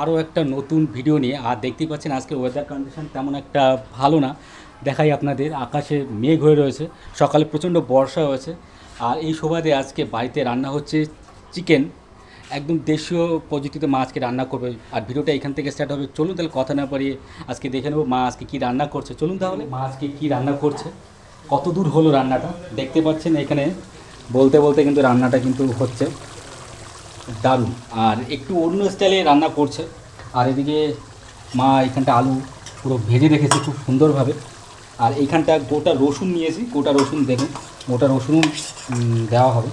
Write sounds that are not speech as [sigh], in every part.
আরও একটা নতুন ভিডিও নিয়ে। আর দেখতেই পাচ্ছেন আজকে ওয়েদার কন্ডিশন তেমন একটা ভালো না। দেখাই আপনাদের, আকাশে মেঘ হয়ে রয়েছে। সকালে প্রচণ্ড বর্ষা হয়েছে। আর এই সুবাদে আজকে বাড়িতে রান্না হচ্ছে চিকেন একদম দেশীয় পদ্ধতিতে মা আজকে রান্না করবে। আর ভিডিওটা এখান থেকে স্টার্ট হবে। চলুন তাহলে কথা না পারিয়ে আজকে দেখে নেব মা আজকে কী রান্না করছে। চলুন তাহলে মা আজকে কী রান্না করছে। কত দূর হলো রান্নাটা? দেখতে পাচ্ছেন এখানে, বলতে বলতে কিন্তু রান্নাটা কিন্তু হচ্ছে। দারুণ। আর একটু অন্য স্টাইলে রান্না করছে। আর এদিকে মা এখানটা আলু পুরো ভেজে রেখেছে খুব সুন্দরভাবে। আর এইখানটা গোটা রসুন নিয়েছি, গোটা রসুন দেখুন গোটা রসুন দেওয়া হবে।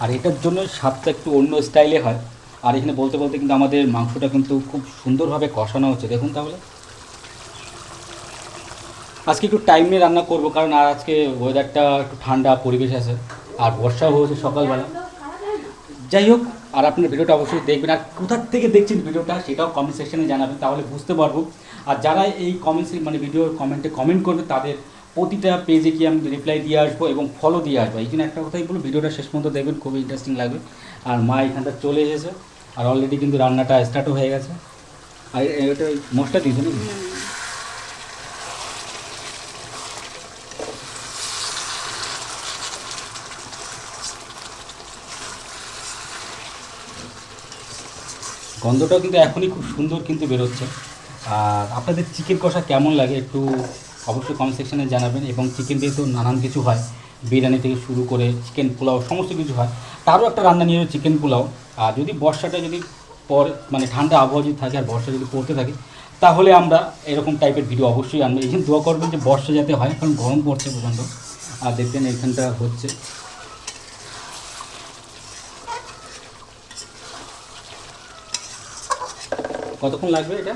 আর এটার জন্য স্বাদটা একটু অন্য স্টাইলে হয়। আর এখানে বলতে বলতে কিন্তু আমাদের মাংসটা কিন্তু খুব সুন্দরভাবে কষানো হচ্ছে। দেখুন তাহলে। আজকে একটু টাইম নিয়ে রান্না করব, কারণ আর আজকে ওয়েদারটা একটু ঠান্ডা, পরিবেশ আছে। আর বর্ষাও হয়েছে সকালবেলা। যাই হোক আর আপনার ভিডিওটা অবশ্যই দেখবেন। আর কোথার থেকে দেখছেন ভিডিওটা সেটাও কমেন্ট সেকশনে জানাবেন, তাহলে বুঝতে পারব। আর যারা এই কমেন্টস মানে ভিডিওর কমেন্টে কমেন্ট করবে, তাদের প্রতিটা পেজে কি আমি রিপ্লাই দিয়ে আসব এবং ফলো দিয়ে আসব। এই জন্য একটা কথাই বলব, ভিডিওটা শেষ পর্যন্ত দেখবেন, খুবই ইন্টারেস্টিং লাগবে। আর মা এখানটা চলে এসেছে, আর অলরেডি কিন্তু রান্নাটা স্টার্টও হয়ে গেছে। আর এটা মশলা দিয়েছে নাকি? গন্ধটাও কিন্তু এখনই খুব সুন্দর কিন্তু বেরোচ্ছে। আর আপনাদের চিকেন কষা কেমন লাগে একটু অবশ্যই কমেন্ট সেকশনে জানাবেন এবং চিকেন দিয়ে তো নানান কিছু হয়, বিরিয়ানি থেকে শুরু করে চিকেন পোলাও সমস্ত কিছু হয়, তারও একটা রান্না নিয়ে চিকেন পোলাও। আর যদি বর্ষাটা যদি পরে মানে ঠান্ডা আবহাওয়া যদি থাকে আর বর্ষা যদি পড়তে থাকে, তাহলে আমরা এরকম টাইপের ভিডিও অবশ্যই আনব। এই জন্য দোয়া করবেন যে বর্ষা যাতে হয়, কারণ গরম পড়ছে প্রচণ্ড। আর দেখবেন এখানটা হচ্ছে কতক্ষণ লাগবে এটা?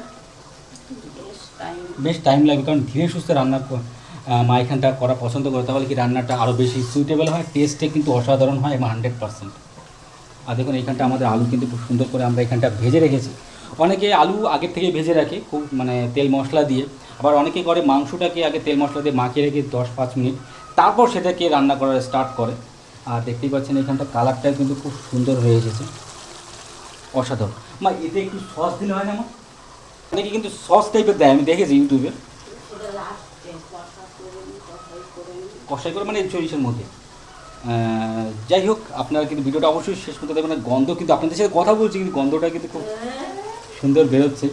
বেশ টাইম লাগবে কারণ ধীরে সুস্থে রান্না মা এখানটা করা পছন্দ করে তাহলে কি রান্নাটা আরও বেশি সুইটেবল হয়? টেস্টে কিন্তু অসাধারণ হয় এবং হান্ড্রেড পার্সেন্ট আর দেখুন এইখানটা আমাদের আলু কিন্তু খুব সুন্দর করে আমরা এখানটা ভেজে রেখেছি। অনেকে আলু আগের থেকে ভেজে রাখে খুব মানে তেল মশলা দিয়ে। আবার অনেকে করে মাংসটাকে আগে তেল মশলা দিয়ে মাখিয়ে রেখে দশ পাঁচ মিনিট তারপর সেটাকে রান্না করার স্টার্ট করে। আর দেখতেই পাচ্ছেন এখানটা কালারটা কিন্তু খুব সুন্দর হয়ে এসেছে। অসাধারণ। মা, এতে একটু সস দিলে হয় না মা? অনেকে কিন্তু সস টাইপের দেয়, আমি দেখেছি ইউটিউবে কষাই করে মানে চল্লিশের মধ্যে। যাই হোক, আপনারা কিন্তু ভিডিওটা অবশ্যই শেষ করতে দেবেন গন্ধ কিন্তু আপনাদের সাথে কথা বলছি, কিন্তু গন্ধটা কিন্তু খুব সুন্দর বেরোচ্ছে।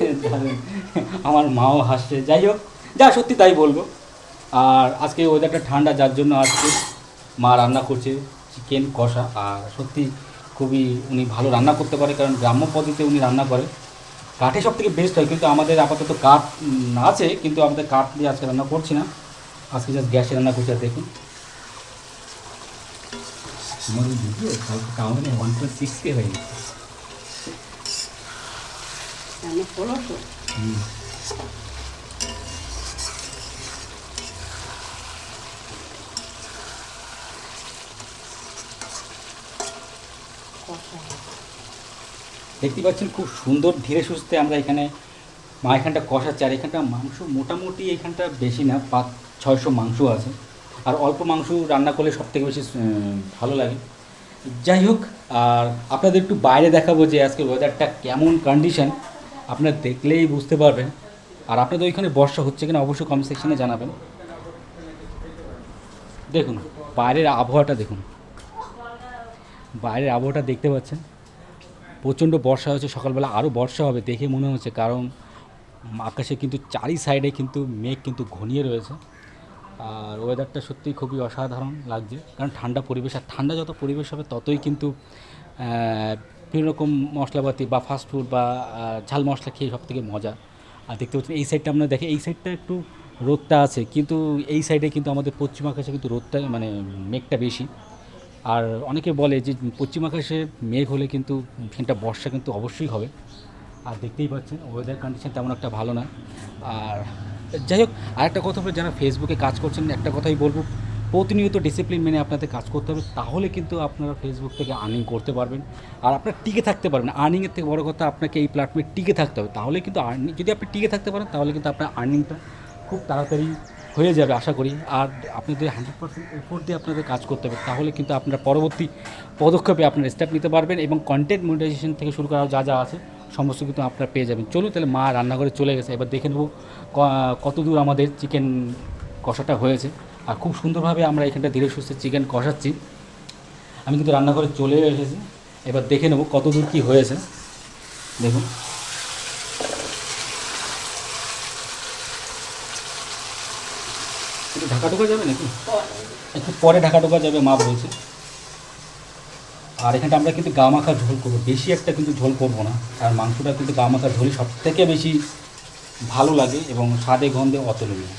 [laughs] আমার মাও হাসছে। যাই হোক, যা সত্যি তাই বলব। আর আজকে ওয়েদারটা ঠান্ডা, যার জন্য আজকে মা রান্না করছে চিকেন কষা। আর সত্যি খুবই উনি ভালো রান্না করতে পারে কারণ গ্রাম্য পদ্ধতিতে উনি রান্না করে। কাঠে সব থেকে বেস্ট হয় কিন্তু আমাদের আপাতত কাঠ আছে কিন্তু আমাদের কাঠ দিয়ে আজকে রান্না করছি না। আজকে জাস্ট গ্যাসে রান্না করছি আর দেখুন। আমাদের ভিডিও কালকে কাউন্টে ওয়ান পয়েন্ট সিক্স কে হয়ে গেছে। রান্না হুম। কষা দেখতে পাচ্ছেন খুব সুন্দর, ধীরে সুস্থে আমরা এখানে মা এখানটা কষাচ্ছি আর এখানটা মাংস মোটামুটি এখানটা বেশি না, পাঁচ, ছয়শো মাংস আছে। আর অল্প মাংস রান্না করলে সব থেকে বেশি ভালো লাগে। যাই হোক, আর আপনাদের একটু বাইরে দেখাবো যে আজকে ওয়েদারটা কেমন কন্ডিশন আপনারা দেখলেই বুঝতে পারবেন। আর আপনাদের ওইখানে বর্ষা হচ্ছে কিনা অবশ্যই কমেন্ট সেকশনে জানাবেন। দেখুন, বাইরের আবহাওয়াটা দেখুন। বাইরের আবহাওয়াটা দেখতে পাচ্ছেন। প্রচণ্ড বর্ষা হচ্ছে সকালবেলা আরও বর্ষা হবে দেখে মনে হচ্ছে, কারণ আকাশে কিন্তু চারি সাইডে কিন্তু মেঘ কিন্তু ঘনিয়ে রয়েছে। আর ওয়েদারটা সত্যিই খুবই অসাধারণ লাগছে, কারণ ঠান্ডা পরিবেশ, আর ঠান্ডা যত পরিবেশ হবে ততই কিন্তু বিভিন্ন রকম মশলাপাতি বা ফাস্ট ফুড বা ঝাল মশলা খেয়ে সব থেকে মজা। আর দেখতে পাচ্ছেন এই সাইডটা আমরা দেখে, এই সাইডটা একটু রোদটা আছে, কিন্তু এই সাইডে কিন্তু আমাদের পশ্চিম আকাশে কিন্তু রোদটা মানে মেঘটা বেশি। আর অনেকে বলে যে পশ্চিম আকাশে মেঘ হলে কিন্তু ফ্যানটা বর্ষা কিন্তু অবশ্যই হবে। আর দেখতেই পাচ্ছেন ওয়েদার কন্ডিশন তেমন একটা ভালো না। আর যাই হোক, আরেকটা কথা বলে, যারা ফেসবুকে কাজ করছেন, একটা কথাই বলব, প্রতিনিয়ত ডিসিপ্লিন মেনে আপনাদের কাজ করতে হবে, তাহলে কিন্তু আপনারা ফেসবুক থেকে আর্নিং করতে পারবেন। আর আপনার টিকে থাকতে পারবেন আর্নিংয়ের থেকে বড় কথা আপনাকে এই প্ল্যাটফর্মে টিকে থাকতে হবে। তাহলে কিন্তু আর্নিং যদি আপনি টিকে থাকতে পারেন, তাহলে কিন্তু আপনার আর্নিংটা খুব তাড়াতাড়ি হয়ে যাবে, আশা করি। আর আপনাদের হান্ড্রেড পার্সেন্ট এফোর্ট দিয়ে আপনাদের কাজ করতে হবে। তাহলে কিন্তু আপনারা পরবর্তী পদক্ষেপে আপনারা স্টেপ নিতে পারবেন এবং কন্টেন্ট মনিটাইজেশন থেকে শুরু করা যা যা আছে, সমস্ত কিন্তু আপনারা পেয়ে যাবেন। চলুন তাহলে মা রান্নাঘরে চলে গেছে। এবার দেখে নেব কত দূর আমাদের চিকেন কষাটা হয়েছে। আর খুব সুন্দরভাবে আমরা এখানটা ধীরে সুস্থে চিকেন কষাচ্ছি। আমি কিন্তু রান্নাঘরে চলে এসেছি। এবার দেখে নেব কত দূর কী হয়েছে। দেখুন। ঢাকা ঢোকা যাবে নাকি? একটু পরে ঢাকা ঢোকা যাবে, মা বলছে। আর এখানটা আমরা কিন্তু গা মাখা ঝোল করব। বেশি একটা কিন্তু ঝোল করব না আর মাংসটা কিন্তু গা মাখা ঝোলই সব থেকে বেশি ভালো লাগে এবং স্বাদে গন্ধে অতুলনীয়।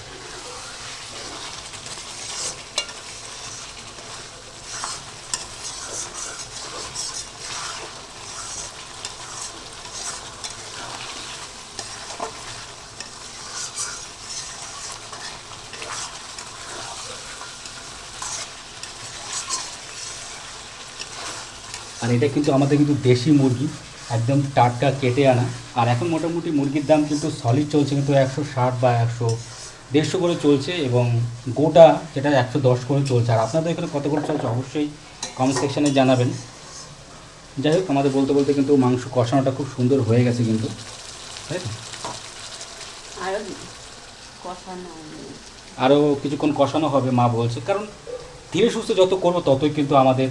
এটা কিন্তু আমাদের কিন্তু দেশি মুরগি একদম টাটকা কেটে আনা। আর এখন মোটামুটি মুরগির দাম কিন্তু সলিড চলছে কিন্তু একশো ষাট বা একশো দেড়শো করে চলছে এবং গোটা যেটা একশো দশ করে চলছে। আর আপনাদের এখানে কত করে চলছে অবশ্যই কমেন্ট সেকশানে জানাবেন। যাই হোক আমাদের বলতে বলতে কিন্তু মাংস কষানোটা খুব সুন্দর হয়ে গেছে কিন্তু তাই তো? আরও আরও কিছুক্ষণ কষানো হবে মা বলছে। কারণ ধীরে সুস্থ যত করব ততই কিন্তু আমাদের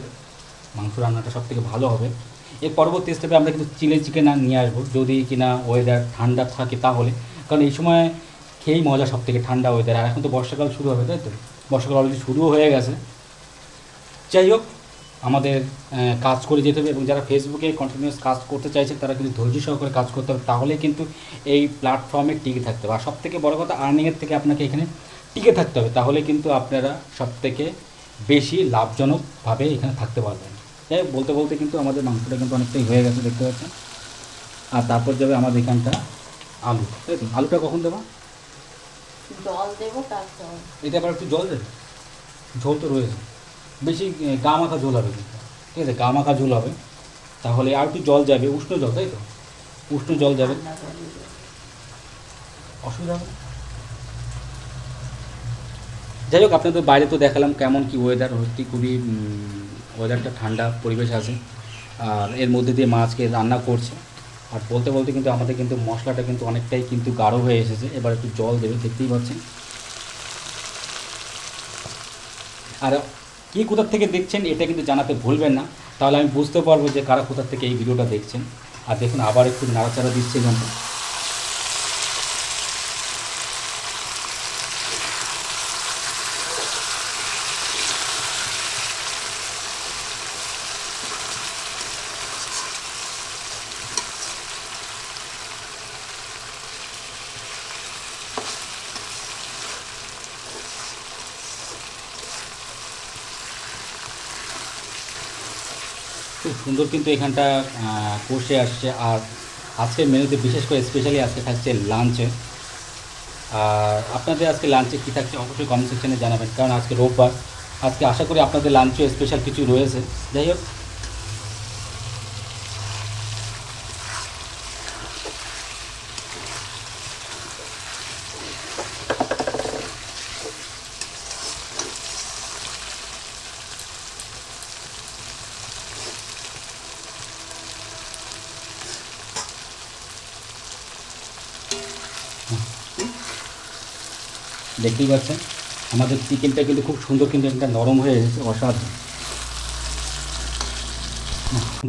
মাংস রান্নাটা সব থেকে ভালো হবে। এর পরবর্তী স্টেপে আমরা কিন্তু চিলি চিকেন নিয়ে আসব। যদি কিনা ওয়েদার ঠান্ডা থাকে তাহলে। কারণ এই সময় খেয়েই মজা সব থেকে ঠান্ডা ওয়েদার আর এখন তো বর্ষাকাল শুরু হবে, তাই তো? বর্ষাকাল অলরেডি শুরুও হয়ে গেছে। যাই হোক, আমাদের কাজ করে যেতে হবে এবং যারা ফেসবুকে কন্টিনিউয়াস কাজ করতে চাইছেন, তারা কিন্তু ধৈর্য সহকারে কাজ করতে হবে। তাহলে কিন্তু এই প্ল্যাটফর্মে টিকে থাকতে হবে। আর সব থেকে বড় কথা আর্নিংয়ের থেকে আপনাকে এখানে টিকে থাকতে হবে। তাহলে কিন্তু আপনারা সব থেকে বেশি লাভজনকভাবে এখানে থাকতে পারবেন। যাই বলতে বলতে কিন্তু আমাদের মাংসটা কিন্তু অনেকটাই হয়ে গেছে দেখতে পাচ্ছেন। আর তারপর যাবে আমাদের এখানটা আলু তাই তো? আলুটা কখন দেবো? জল দেবো তারপর এতে আবার একটু জল দেবে ঝোল তো রয়েছে। বেশি গা মাখা ঝোল হবে কিন্তু। ঠিক আছে গা মাখা ঝোল হবে। তাহলে আর একটু জল যাবে উষ্ণ জল তাই তো? উষ্ণ জল যাবে। অসুবিধা হবে যাই হোক আপনাদের বাইরে তো দেখালাম কেমন কি ওয়েদার সত্যি খুবই ওয়েদারটা ঠান্ডা পরিবেশ আছে, আর এর মধ্যে দিয়ে মাছকে রান্না করছে। আর বলতে বলতে কিন্তু আমাদের কিন্তু মশলাটা কিন্তু অনেকটাই কিন্তু গাঢ় হয়ে এসেছে। এবার একটু জল দেবে, দেখতেই পাচ্ছেন। আর কি কোথার থেকে দেখছেন এটা কিন্তু জানাতে ভুলবেন না। তাহলে আমি বুঝতে পারব যে কারা কোথার থেকে এই ভিডিওটা দেখছেন। আর দেখুন, আবার একটু নাড়াচাড়া দিচ্ছে এখানটা খুব সুন্দর কিন্তু এখানটা কষে আসছে। আর আজকের মেনুতে বিশেষ করে স্পেশালি আজকে থাকছে লাঞ্চে আর আপনাদের আজকে লাঞ্চে কী থাকছে অবশ্যই কমেন্ট সেকশানে জানাবেন। কারণ আজকে রোববার। আজকে আশা করি আপনাদের লাঞ্চে স্পেশাল কিছু রয়েছে। যাই হোক দেখতেই পাচ্ছেন। আমাদের চিকেনটা কিন্তু খুব সুন্দর কিন্তু একটা নরম হয়ে এসেছে অসাধারণ।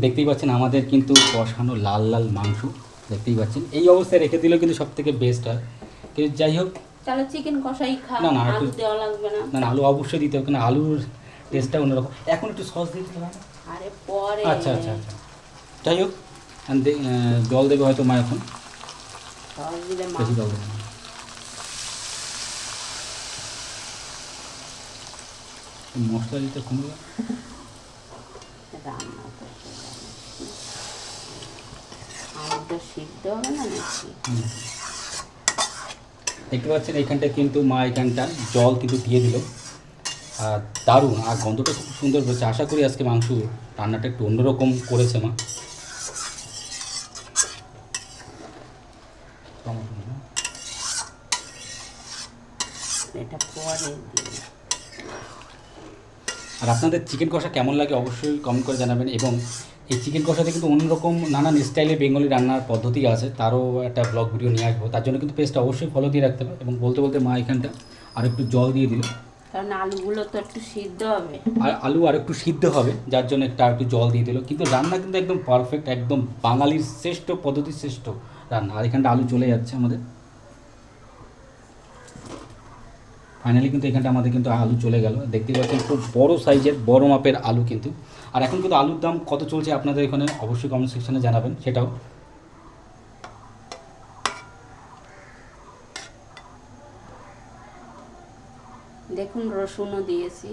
দেখতেই পাচ্ছেন আমাদের কিন্তু কষানো লাল লাল মাংস দেখতেই পাচ্ছেন। এই অবস্থায় রেখে দিলেও কিন্তু সব থেকে বেস্ট হয়। কিন্তু যাই হোক তাহলে চিকেন কষাই খা না, না, আলু দেওয়া লাগবে না। না আলু অবশ্যই দিতে হবে কারণ আলুর টেস্টটা অন্যরকম। এখন একটু সস দিতে হবে। আরে পরে। আচ্ছা আচ্ছা আচ্ছা। যাই হোক জল দেবে হয়তো মা এখন। সস দিলে মা জল দেবে না। মশলা দিতে কমে রান্না করতে যাবে। আলুটা সিদ্ধ হবে না নাকি দেখতে পাচ্ছেন এইখানটা কিন্তু মা এখানটা জল কিন্তু দিয়ে দিল। আর দারুণ আর গন্ধটা খুব সুন্দর হয়েছে। আশা করি আজকে মাংস রান্নাটা একটু অন্যরকম করেছে মা। এটা পরে দিই আর আপনাদের চিকেন কষা কেমন লাগে অবশ্যই কমেন্ট করে জানাবেন এবং এই চিকেন কষাতে কিন্তু অন্যরকম নানান স্টাইলে বেঙ্গলি রান্নার পদ্ধতি আছে তারও একটা ব্লগ ভিডিও নিয়ে আসব। তার জন্য কিন্তু পেস্টটা অবশ্যই ফলো দিয়ে রাখতে হবে এবং বলতে বলতে মা এখানটা আর একটু জল দিয়ে দিল। কারণ আলুগুলো তো একটু সিদ্ধ হবে। আর আলু আর একটু সিদ্ধ হবে যার জন্য একটা আর একটু জল দিয়ে দিল। কিন্তু রান্না কিন্তু একদম পারফেক্ট একদম বাঙালির শ্রেষ্ঠ পদ্ধতির শ্রেষ্ঠ রান্না। আর এখানটা আলু চলে যাচ্ছে আমাদের। ফাইনালি কিন্তু এখানটা আমাদের কিন্তু আলু চলে গেল। দেখতেই পাচ্ছেন খুব বড় সাইজের বড় মাপের আলু কিন্তু। আর এখন কিন্তু আলুর দাম কত চলছে আপনাদের এখানে অবশ্যই কমেন্ট সেকশনে জানাবেন সেটাও। দেখুন রসুনও দিয়েছি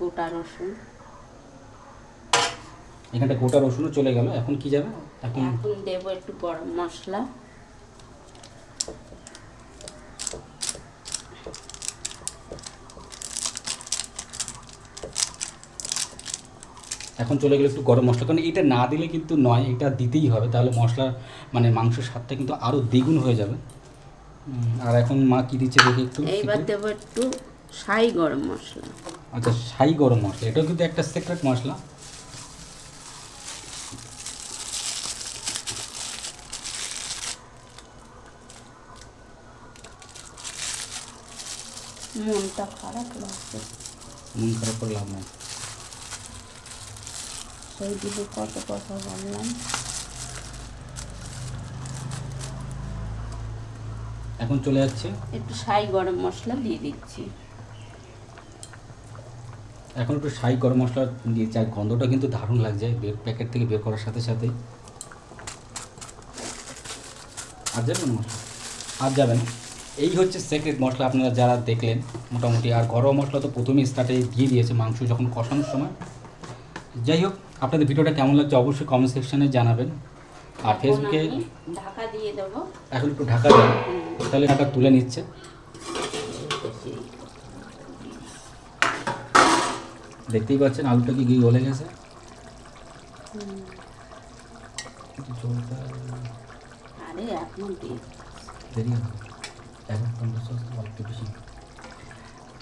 গোটা রসুন। এখানটা গোটা রসুনও চলে গেল এখন কি যাবে? এখন এখন দেবো একটু গরম মশলা। এখন চলে গেলে একটু গরম মশলা। কারণ এটা না দিলে কিন্তু নয় এটা দিতেই হবে। তাহলে মশলার মানে মাংসের স্বাদটা কিন্তু আরও দ্বিগুণ হয়ে যাবে। আর এখন মা কী দিচ্ছে দেখি একটু এইবার। দেবো একটু সাই গরম মশলা। আচ্ছা সাই গরম মশলা। এটাও কিন্তু একটা সিক্রেট মশলা। মনটা খারাপ লাগছে। মন খারাপ করে লাভ নেই। সেই দিকে কত কথা বললাম। এখন চলে যাচ্ছে। একটু সাই গরম মশলা দিয়ে দিচ্ছি। এখন একটু সাই গরম মশলা দিয়েছে আর গন্ধটা কিন্তু দারুণ লাগছে বের প্যাকেট থেকে বের করার সাথে সাথে। আর যাবে না মশলা? আর যাবে না। এই হচ্ছে সেক্রেট মশলা আপনারা যারা দেখলেন মোটামুটি। আর গরম মশলা তো প্রথমেই স্টার্টে দিয়ে দিয়েছে মাংস যখন কষানোর সময়। যাই হোক আপনাদের ভিডিওটা কেমন লাগছে অবশ্যই কমেন্ট সেকশনে জানাবেন। আর ফেসবুকে ঢাকা দিয়ে দেবো। এখন একটু ঢাকা দেন তাহলে ঢাকা তুলে নিচ্ছে। দেখতেই পাচ্ছেন আলুটা কি গিয়ে গলে গেছে?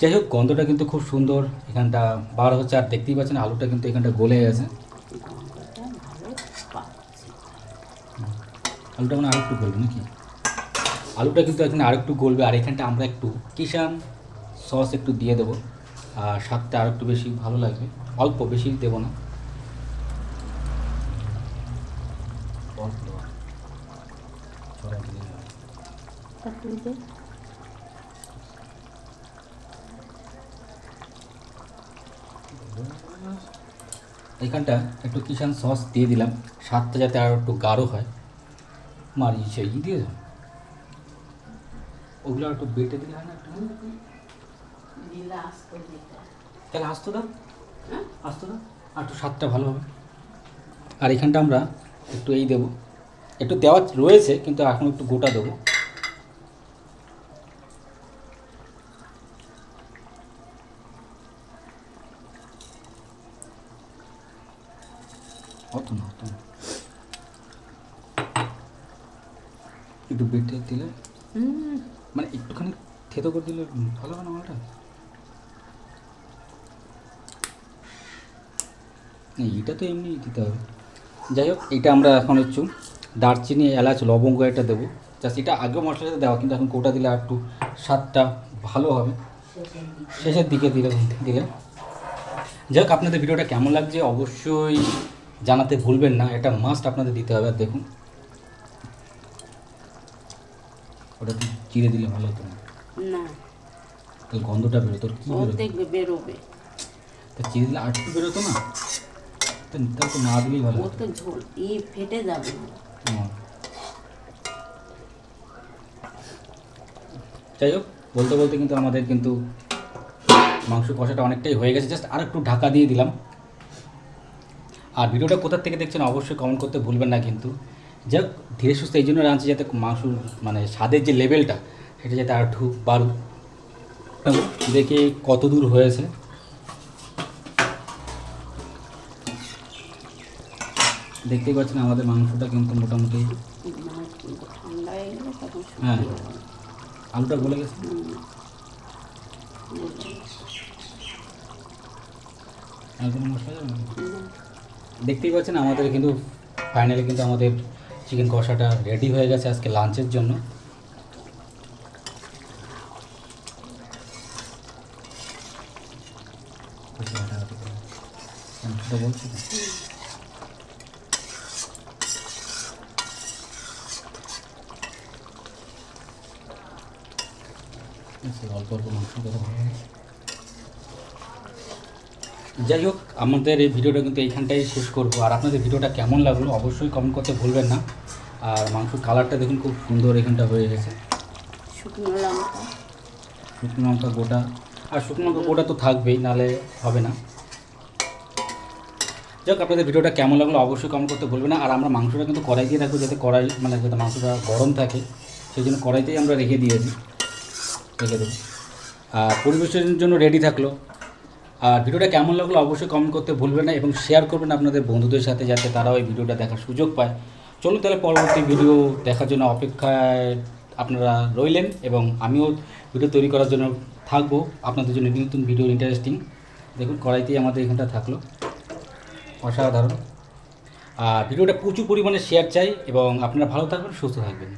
যাই হোক গন্ধটা কিন্তু খুব সুন্দর। এখানটা বার হচ্ছে আর দেখতেই পাচ্ছেন আলুটা কিন্তু এখানটা গলে গেছে গন্ধটা ভালো পাচ্ছি আলুটা মানে আরেকটু গলবে নাকি? আলুটা কিন্তু এখানে আরেকটু গলবে, আর এখানটা আমরা একটু কিষান সস একটু দিয়ে দেবো। আর স্বাদটা আর একটু বেশি ভালো লাগবে, অল্প বেশি দেবো না। এখানটা একটু কিষান সস দিয়ে দিলাম, স্বাদটা যাতে আরও একটু গাঢ় হয়। মারি সেই দিয়ে দাও ওগুলো আর একটু বেটে দিলে হয় না একটু? তাহলে আসতো দাও। হ্যাঁ? আসতো দাও। আর একটু স্বাদটা ভালো হবে। আর এখানটা আমরা একটু এই দেবো। একটু দেওয়া রয়েছে কিন্তু এখন একটু গোটা দেবো অত না অত না একটু বেটে দিলে? মানে একটুখানি থেতো করে দিলে ভালো হবে না মালটা? না, এটা তো এমনি দিতে হবে। যাই হোক এটা আমরা এখন একটু দারচিনি এলাচ লবঙ্গ এটা দেবো। জাস্ট এটা আগে মশলাটা দেওয়া কিন্তু এখন কোটা দিলে আর একটু স্বাদটা ভালো হবে। শেষের দিকে শেষের দিকে দিলে দিলে যাই হোক আপনাদের ভিডিওটা কেমন লাগছে অবশ্যই জানাতে ভুলবেন না। এটা মাস্ট আপনাদের দিতে হবে আর দেখুন। ওটা তো চিড়ে দিলে ভালো হতো না। না। তাহলে গন্ধটা বেরোতো তোর কী দেখবে বেরোবে। তা চিড়ে দিলে একটু বেরোতো না? তা তাহলে তো না দিলেই ভালো ও হতো। তো ঝোল ই ফেটে যাবে। যাই হোক বলতে বলতে কিন্তু আমাদের কিন্তু মাংস কষাটা অনেকটাই হয়ে গেছে। জাস্ট আর একটু ঢাকা দিয়ে দিলাম। আর ভিডিওটা কোথা থেকে দেখছেন অবশ্যই কমেন্ট করতে ভুলবেন না কিন্তু। যাক ধীরে সুস্থ এই জন্য রাঁধছি যাতে মাংস মানে স্বাদের যে লেভেলটা সেটা যাতে আর একটু বাড়ুক। দেখি কত দূর হয়েছে। দেখতেই পাচ্ছেন আমাদের মাংসটা কিন্তু মোটামুটি হয়ে। আলুটা গলে গেছে। আর কোনো মশলা দেখতেই পাচ্ছেন আমাদের কিন্তু ফাইনালি কিন্তু আমাদের চিকেন কষাটা রেডি হয়ে গেছে আজকে লাঞ্চের জন্য সেটা বলছি তো। আচ্ছা, অল্প অল্প মাংস করে ভালো লাগে। যাই হোক আমাদের এই ভিডিওটা কিন্তু এইখানটাই শেষ করব। আর আপনাদের ভিডিওটা কেমন লাগল অবশ্যই কমেন্ট করতে ভুলবেন না। আর মাংসর কালারটা দেখুন খুব সুন্দর এখানটা হয়ে গেছে। শুকনো লঙ্কা। শুকনো লঙ্কা গোটা। আর শুকনো লঙ্কা গোটা তো থাকবেই নালে হবে না। যাক আপনাদের ভিডিওটা কেমন লাগল অবশ্যই কমেন্ট করতে ভুলবেন না। আর আমরা মাংসটা কিন্তু কড়াই দিয়ে রাখব যাতে কড়াই মানে যাতে মাংসটা গরম থাকে। সেই জন্য কড়াইতেই আমরা রেখে দিয়েছি। রেখে দেবো আর পরিবেশের জন্য রেডি থাকল। আর ভিডিওটা কেমন লাগল অবশ্যই কমেন্ট করতে ভুলবেন না এবং শেয়ার করবেন আপনাদের বন্ধুদের সাথে যাতে তারাও এই ভিডিওটা দেখার সুযোগ পায়। চলুন তাহলে পরবর্তী ভিডিও দেখার জন্য অপেক্ষায় আপনারা রইলেন এবং আমিও ভিডিও তৈরি করার জন্য থাকব। আপনাদের জন্য নতুন ভিডিও ইন্টারেস্টিং দেখুন কড়াইতেই আমাদের এখানটা থাকল। অসাধারণ। আর ভিডিওটা প্রচুর পরিমাণে শেয়ার চাই এবং আপনারা ভালো থাকবেন, সুস্থ থাকবেন।